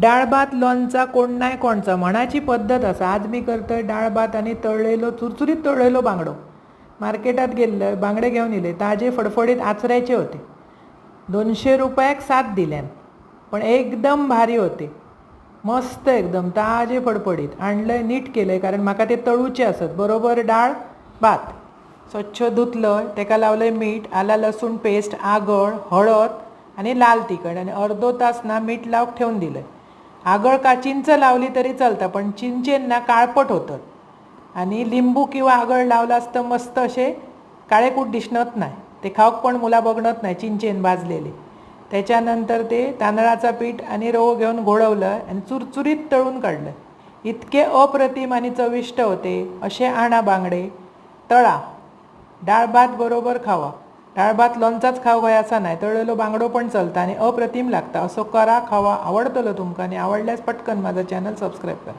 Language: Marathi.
डाळ भात लोणचा कोण नाही कोणचा? म्हणाची पद्धत असा. आज मी करतोय डाळ भात आणि तळलेलो चुरचुरीत तळलेलो बांगडो. मार्केटात गेल्लं बांगडे घेऊन येले ताजे फडफडीत आचरायचे होते. दोनशे रुपयाक सात दिल्यान. पण एकदम भारी होते. मस्त एकदम ताजे फडफडीत. आणलंय नीट केलंय कारण म्हाका ते तळूचे असत. बरोबर डाळ भात. स्वच्छ धुतलं तेका लावलंय मीठ आला लसूण पेस्ट आगळ हळद आणि लाल तिखट. आणि अर्धो तास ना मीठ लावून ठेवून दिलंय. आगळ का चिंच लावली तरी चालतं पण चिंचेन ना काळपट होतं. आणि लिंबू किंवा आगळ लावलं असतं मस्त असे काळेकूट दिसणत नाही. ते खाऊक पण मुला बघणत नाही चिंचेन भाजलेले. त्याच्यानंतर ते तांदळाचा पीठ आणि रवो घेऊन घोळवलं आणि चुरचुरीत तळून काढलं. इतके अप्रतिम आणि चविष्ट होते असे आणा बांगडे. तळा. डाळ भात बरोबर खावा. डाळभात लोणचाच खाव काय असा नाही तळलेलो बांगडो पण चलता आणि अप्रतिम लागता. असं करा खावा आवडतलं तुमका आणि आवडल्यास पटकन माझा चॅनल सबस्क्राईब करा.